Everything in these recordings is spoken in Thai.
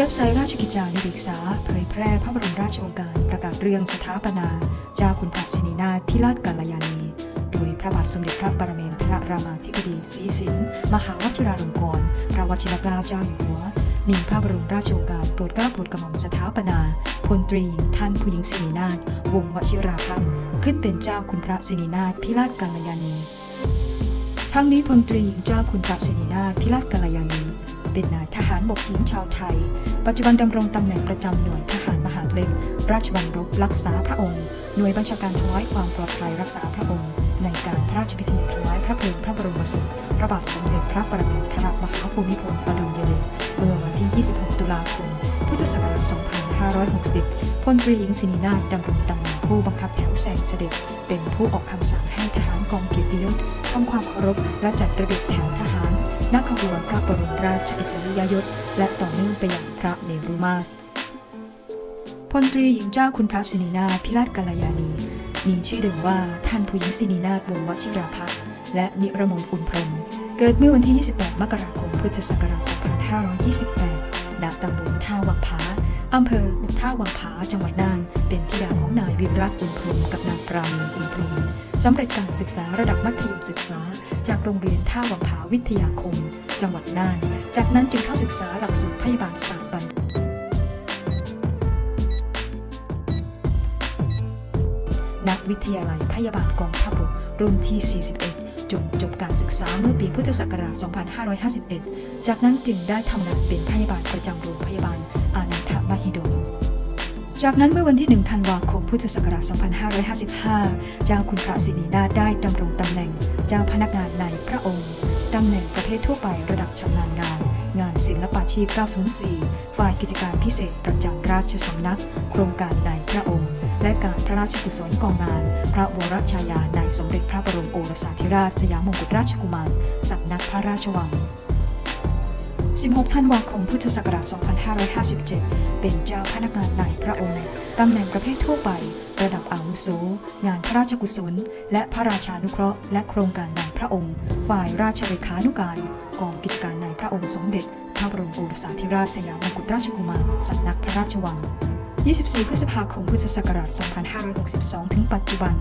เว็บไซต์ราชกิจจานุเบกษาเผยแพร่พระบรมราชโองการประกาศเรื่องสถาปนาเจ้าคุณพระสินีนาถพิราชกัลยาณี โดยพระบาทสมเด็จพระปรเมนทรรามาธิบดีศรีสินมหาวชิราลงกรณ์พระวชิรเกล้าเจ้าอยู่หัวมีพระบรมราชโองการโปรดเกล้าโปรดกระหม่อมสถาปนาพลตรีท่านผู้หญิงสินีนาถวงศวชิราภักดิ์ขึ้นเป็นเจ้าคุณพระสินีนาถพิราชกัลยาณี ทั้งนี้พลตรีหญิงเจ้าคุณพระสินีนาถพิราชกัลยาณี เป็นนายทหารบกหญิงชาวไทย ปัจจุบันดำรงตำแหน่งประจำหน่วยทหารมหาดเล็ก ราชบัลรบรักษาพระองค์ หน่วยบัญชาการถวายความปลอดภัยรักษาพระองค์ ในการพระราชพิธีถวายพระเพลิงพระบรมศพพระบาทสมเด็จพระปรมินทรมหาภูมิพลอดุลยเดชเมื่อวันที่ 26 ตุลาคม พุทธศักราช 2560 พลตรีหญิงสินีนาถดำรงตำแหน่งผู้บังคับแถวแสงเสด็จ เป็นผู้ออกคำสั่งให้ทหารกองเกียรติยศทำความเคารพและจัดระเบียบแถวทหาร นักขบวนพระบรมราชอิสริยยศ และต่อเนื่องไปยังพระเมรุมาตรพลตรีหญิงเจ้าคุณพระสินีนาพิราชกัลยาณี มีชื่อเดิมว่าท่านผู้หญิงสินีนาถวงวชิราภักด์และนิรมนอุ่นพรมเกิดเมื่อวันที่ 28 มกราคม พุทธศักราช 2528 ณ ตำบลท่าวังผา อำเภอท่าวังผา จังหวัดน่าน เป็นธิดาของ วิรัตน์อุ่นพรมกับนางปราณีอุ่นพรมสำเร็จการศึกษาระดับมัธยมศึกษา จากโรงเรียนท่าวังผาวิทยาคม จังหวัดน่าน จากนั้นจึงเข้าศึกษาหลักสูตรพยาบาลศาสตร์บัณฑิตนักวิทยาลัยพยาบาลกองทัพบกรุ่นที่ 41 จนจบการศึกษาเมื่อปีพุทธศักราช 2551 จากนั้นจึงได้ทำงานเป็นพยาบาลประจำโรงพยาบาลอานันทมหิดล จากนั้นเมื่อวันที่ 1 ธันวาคม พุทธศักราช 2555 เจ้าคุณพระสินีนาถได้ดำรงตำแหน่งเจ้าพนักงานในพระองค์ ตำแหน่งประเภททั่วไประดับชำนาญงาน งานศิลปาชีพ 904 ฝ่ายกิจการพิเศษประจำราชสำนัก โครงการในพระองค์ และการพระราชกุศลกองงาน พระวรชายาในสมเด็จพระบรมโอรสาธิราชสยามมงกุฎราชกุมารสำนักพระราชวัง 16 ธันวาคม พุทธศักราช 2557 เป็นเจ้าพนักงานนายพระองค์ ตำแหน่งประเภททั่วไป ระดับอาวุโส งานพระราชกุศล และพระราชานุเคราะห์ และโครงการนายพระองค์ ฝ่ายราชเลขานุการ กองกิจการนายพระองค์สมเด็จ พระบรมโอรสาธิราชสยามกุฎราชกุมารสำนักพระราชวัง 24 พฤษภาคม พุทธศักราช 2562 ถึงปัจจุบัน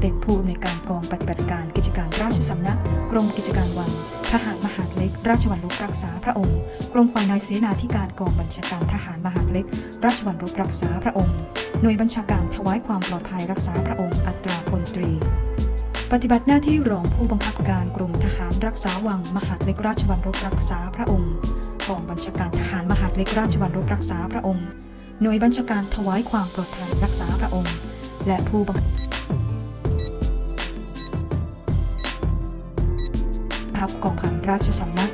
เป็นผู้อำนวยการกองปฏิบัติการกิจการราชสำนัก กรมกิจการวัง ทหารมหาดเล็ก ราชวัลลบรักษาพระองค์ กรมฝ่ายนายเสนาธิการกองบัญชาการทหารมหาดเล็ก ราชวัลลบรักษาพระองค์ หน่วยบัญชาการถวายความปลอดภัยรักษาพระองค์ อัตราพลตรี ปฏิบัติหน้าที่รองผู้บังคับการกรมทหารรักษาวัง มหาดเล็กราชวัลลบรักษาพระองค์ กองบัญชาการทหารมหาดเล็กราชวัลลบรักษาพระองค์ หน่วยบัญชาการถวายความปลอดภัยรักษาพระองค์ และผู้บังคับกองพันราชสำนัก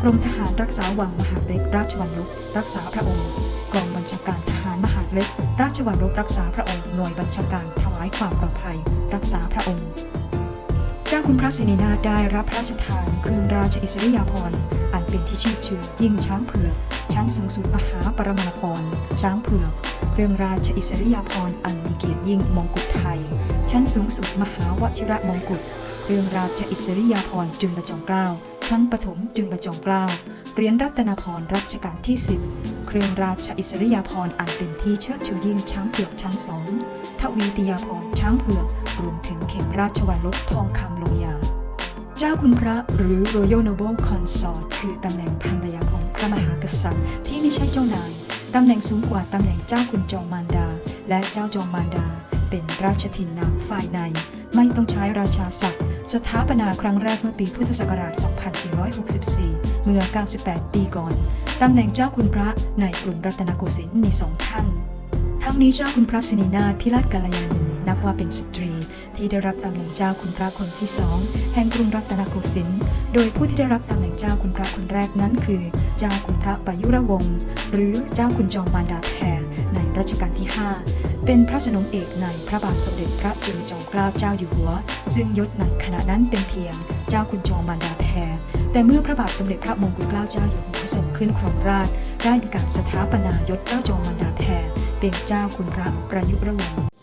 กรมทหารรักษาวังมหาเล็กราชวัลลบรักษาพระองค์กองบัญชาการทหารมหาเล็ก ราชวัลลบรักษาพระองค์หน่วยบัญชาการถวายความปลอดภัย รักษาพระองค์ เจ้าคุณพระสินีนาถได้รับพระราชทานเครื่องราชอิสริยาภรณ์อันเป็นที่ชื่อชื่อยิ่งช้างเผือกชั้นสูงสุดมหาปรมาภรณ์ ช้างเผือกเครื่องราชอิสริยาภรณ์อันมีเกียรติยิ่งมงกุฎไทย ชั้นสูงสุดมหาวชิระมงกุฎเครื่องราชอิสริยาภรณ์จุลจอมเกล้าชั้นปฐมจุลจอมเกล้าเหรียญรัตนพรรัชกาลที่ 10 เครื่องราชอิสริยาภรณ์อันเป็นที่เชิดชูยิ่งช้างเผือกชั้นสองทวีติยาภรณ์ช้างเผือกรวมถึงเข็มราชวัลลบทองคำลงยา เจ้าคุณพระหรือ Royal Noble Consort คือตำแหน่งภรรยาของพระมหากษัตริย์ที่ไม่ใช่เจ้านาย ตำแหน่งสูงกว่าตำแหน่งเจ้าคุณจอมมารดา และเจ้าจอมมารดา เป็นราชทินนามฝ่ายใน ไม่ต้องใช้ราชาศัพท์สถาปนาครั้งแรกเมื่อปีพุทธศักราช 2464 เมื่อ 98 ปีก่อน ตำแหน่งเจ้าคุณพระในกรุงรัตนโกสินทร์มีสองท่าน ทั้งนี้เจ้าคุณพระสินีนาพิรัตกัลยาณี นับว่าเป็นสตรี ที่ได้รับตำแหน่งเจ้าคุณพระคนที่สองแห่งกรุงรัตนโกสินทร์ โดยผู้ที่ได้รับตำแหน่งเจ้าคุณพระคนแรกนั้นคือ เจ้าคุณพระปยุรวงศ์หรือเจ้าคุณจอมมารดาแพรในรัชกาลที่ 5 เป็นพระสนมเอกในพระบาทสมเด็จพระจุลจอมเกล้าเจ้าอยู่หัว ซึ่งยศในขณะนั้นเป็นเพียง เจ้าคุณจอมมารดาแพรแต่เมื่อพระบาทสมเด็จพระมงกุฎเกล้าเจ้าอยู่หัวทรงขึ้นครองราชได้มีการสถาปนายศเจ้าจอมมารดาแพรเป็นเจ้าคุณพระประยุรวงศ์